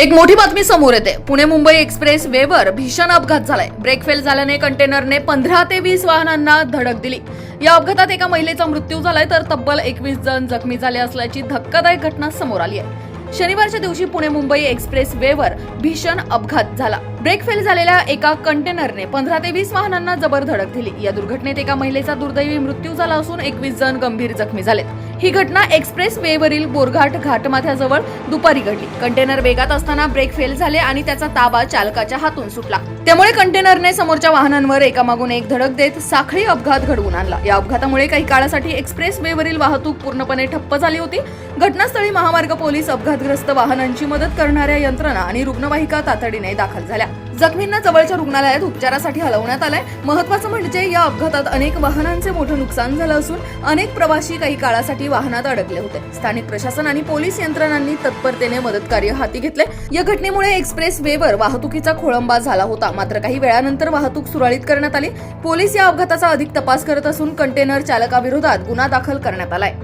एक मोठी बातमी समोर येते. पुणे मुंबई एक्सप्रेस वेवर भीषण अपघात झालाय. ब्रेक फेल झाल्याने कंटेनरने पंधरा ते वीस वाहनांना धडक दिली. या अपघातात एका महिलेचा मृत्यू झालाय तर तब्बल एकवीस जण जखमी झाले असल्याची धक्कादायक घटना समोर आली आहे. शनिवारच्या दिवशी पुणे मुंबई एक्सप्रेस वेवर भीषण अपघात झाला. ब्रेक फेल झालेल्या एका कंटेनरने पंधरा ते वीस वाहनांना जबर धडक दिली. या दुर्घटनेत एका महिलेचा दुर्दैवी मृत्यू झाला असून एकवीस जण गंभीर जखमी झालेत. ही घटना एक्सप्रेस वेवरील बोरघाट घाटमाथ्याजवळ दुपारी घडली. कंटेनर वेगात असताना ब्रेक फेल झाले आणि त्याचा ताबा चालकाच्या हातून सुटला. त्यामुळे कंटेनरने समोरच्या वाहनांवर एकामागून एक धडक देत साखळी अपघात घडवून आणला. या अपघातामुळे काही काळासाठी एक्सप्रेस वेवरील वाहतूक पूर्णपणे ठप्प झाली होती. घटनास्थळी महामार्ग पोलीस अपघात अपघातग्रस्त वाहनांची मदत करणाऱ्या यंत्रणा आणि रुग्णवाहिका तातडीने दाखल झाल्या. जखमींना जवळच्या रुग्णालयात उपचारासाठी हलवण्यात आलंय. महत्वाचं म्हणजे या अपघातात अनेक वाहनांचे मोठं नुकसान झालं असून अनेक प्रवासी काही काळासाठी वाहनात अडकले होते. स्थानिक प्रशासन आणि पोलीस यंत्रणांनी तत्परतेने मदत कार्य हाती घेतले या घटनेमुळे एक्सप्रेस वेवर वाहतुकीचा खोळंबा झाला होता. मात्र काही वेळानंतर वाहतूक सुरळीत करण्यात आली. पोलीस या अपघाताचा अधिक तपास करत असून कंटेनर चालकाविरोधात गुन्हा दाखल करण्यात आलाय.